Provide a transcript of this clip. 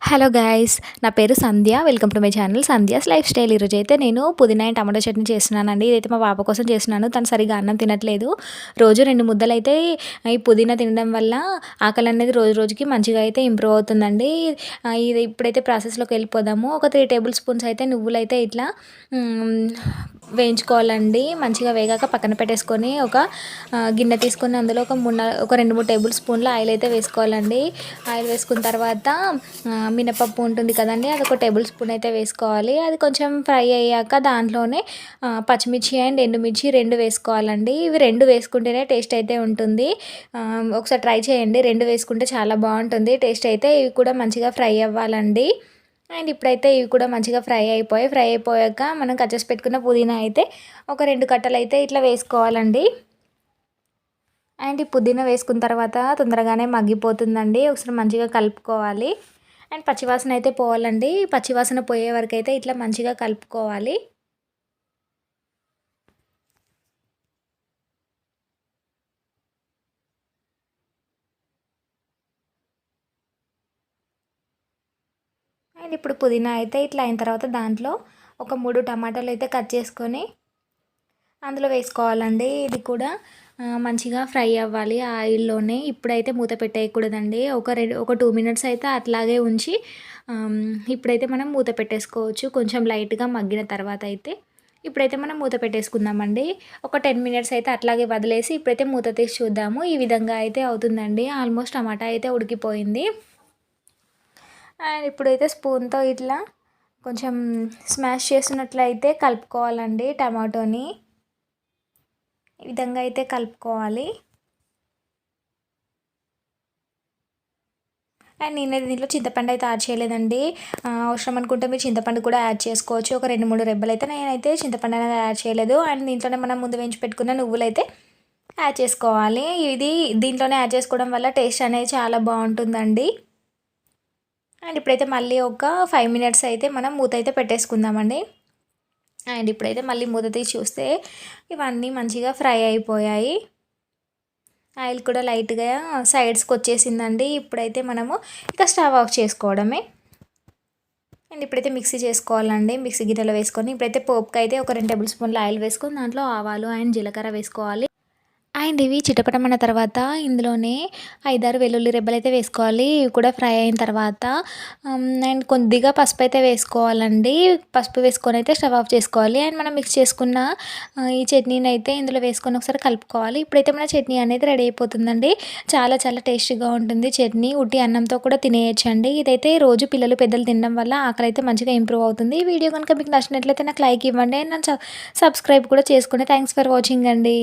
Hello guys నా పేరు Sandhya. Welcome to my channel Sandhya's life style. ఈరోజు అయితే నేను పుదీనా అండ్ టమాటో చట్నీ చేస్తున్నానండి. ఇదైతే మా పాప కోసం చేస్తున్నాను. తను సరిగా అన్నం తినట్లేదు. రోజు రెండు ముద్దలు అయితే ఈ పుదీనా తినడం వల్ల ఆకలి అనేది రోజు రోజుకి మంచిగా అయితే ఇంప్రూవ్ అవుతుందండి. ఇది ఇప్పుడైతే ప్రాసెస్లోకి వెళ్ళిపోదాము. ఒక త్రీ టేబుల్ స్పూన్స్ అయితే నువ్వులు అయితే ఇట్లా వేయించుకోవాలండి. మంచిగా వేగాక పక్కన పెట్టేసుకొని ఒక గిన్నె తీసుకొని అందులో ఒక మూడు ఒక రెండు మూడు టేబుల్ స్పూన్ల ఆయిల్ అయితే వేసుకోవాలండి. ఆయిల్ వేసుకున్న తర్వాత మినపప్పు ఉంటుంది కదండి అది ఒక టేబుల్ స్పూన్ అయితే వేసుకోవాలి. అది కొంచెం ఫ్రై అయ్యాక దాంట్లోనే పచ్చిమిర్చి అండ్ ఎండుమిర్చి రెండు వేసుకోవాలండి. ఇవి రెండు వేసుకుంటేనే టేస్ట్ అయితే ఉంటుంది. ఒకసారి ట్రై చేయండి. రెండు వేసుకుంటే చాలా బాగుంటుంది. టేస్ట్ అయితే ఇవి కూడా మంచిగా ఫ్రై అవ్వాలండి. అండ్ ఇప్పుడైతే ఇవి కూడా మంచిగా ఫ్రై అయిపోయాయి. ఫ్రై అయిపోయాక మనం కట్ చేసి పెట్టుకున్న పుదీనా అయితే ఒక రెండు కట్టలు అయితే ఇట్లా వేసుకోవాలండి. అండ్ ఈ పుదీనా వేసుకున్న తర్వాత తొందరగానే మగ్గిపోతుందండి. ఒకసారి మంచిగా కలుపుకోవాలి. అండ్ పచ్చివాసన అయితే పోవాలండి. పచ్చివాసన పోయే వరకు అయితే ఇట్లా మంచిగా కలుపుకోవాలి. అండ్ ఇప్పుడు పుదీనా అయితే ఇట్లా అయిన తర్వాత దాంట్లో ఒక మూడు టమాటాలు అయితే కట్ చేసుకొని అందులో వేసుకోవాలండి. ఇది కూడా మంచిగా ఫ్రై అవ్వాలి ఆయిల్లోనే. ఇప్పుడైతే మూత పెట్టేయకూడదండి. ఒక రెండు ఒక టూ మినిట్స్ అయితే అట్లాగే ఉంచి ఇప్పుడైతే మనం మూత పెట్టేసుకోవచ్చు. కొంచెం లైట్గా మగ్గిన తర్వాత అయితే ఇప్పుడైతే మనం మూత పెట్టేసుకుందామండి. ఒక టెన్ మినిట్స్ అయితే అట్లాగే వదిలేసి ఇప్పుడైతే మూత తీసి చూద్దాము. ఈ విధంగా అయితే అవుతుందండి. ఆల్మోస్ట్ టమాటా అయితే ఉడికిపోయింది. అండ్ ఇప్పుడైతే స్పూన్తో ఇట్లా కొంచెం స్మాష్ చేసినట్లయితే కలుపుకోవాలండి టమాటోని. ఈ విధంగా అయితే కలుపుకోవాలి. అండ్ నేనైతే దీంట్లో చింతపండు అయితే యాడ్ చేయలేదండి. అవసరం అనుకుంటే మీరు చింతపండు కూడా యాడ్ చేసుకోవచ్చు. ఒక రెండు మూడు రెబ్బలు అయితే నేనైతే చింతపండు అనేది యాడ్ చేయలేదు. అండ్ దీంట్లోనే మనం ముందు వేయించి పెట్టుకున్న నువ్వులు అయితే యాడ్ చేసుకోవాలి. ఇది దీంట్లోనే యాడ్ చేసుకోవడం వల్ల టేస్ట్ అనేది చాలా బాగుంటుందండి. అండ్ ఇప్పుడైతే మళ్ళీ ఒక ఫైవ్ మినిట్స్ అయితే మనం మూత అయితే పెట్టేసుకుందామండి. అండ్ ఇప్పుడైతే మళ్ళీ మూత తీసి చూస్తే ఇవన్నీ మంచిగా ఫ్రై అయిపోయాయి. ఆయిల్ కూడా లైట్గా సైడ్స్కి వచ్చేసిందండి. ఇప్పుడైతే మనము ఇక స్టవ్ ఆఫ్ చేసుకోవడమే. అండ్ ఇప్పుడైతే మిక్సీ చేసుకోవాలండి. మిక్సీ గిన్నెలో వేసుకొని ఇప్పుడైతే పోపుకి అయితే ఒక రెండు టేబుల్ స్పూన్ల ఆయిల్ వేసుకొని దాంట్లో ఆవాలు అండ్ జీలకర్ర వేసుకోవాలి. అండ్ ఇవి చిటపటమైన తర్వాత ఇందులోనే ఐదారు వెల్లుల్లి రెబ్బలు అయితే వేసుకోవాలి. ఇవి కూడా ఫ్రై అయిన తర్వాత అండ్ కొద్దిగా పసుపు అయితే వేసుకోవాలండి. పసుపు వేసుకొని అయితే స్టవ్ ఆఫ్ చేసుకోవాలి. అండ్ మనం మిక్స్ చేసుకున్న ఈ చట్నీని అయితే ఇందులో వేసుకొని ఒకసారి కలుపుకోవాలి. ఇప్పుడైతే మన చట్నీ అనేది రెడీ అయిపోతుందండి. చాలా చాలా టేస్టీగా ఉంటుంది చట్నీ. ఉట్టి అన్నంతో కూడా తినేయచ్చండి. ఇదైతే రోజు పిల్లలు పెద్దలు తినడం వల్ల ఆకలి అయితే మంచిగా ఇంప్రూవ్ అవుతుంది. ఈ వీడియో కనుక మీకు నచ్చినట్లయితే నాకు లైక్ ఇవ్వండి. అండ్ నన్ను సబ్స్క్రైబ్ కూడా చేసుకోండి థ్యాంక్స్ ఫర్ వాచింగ్ అండి.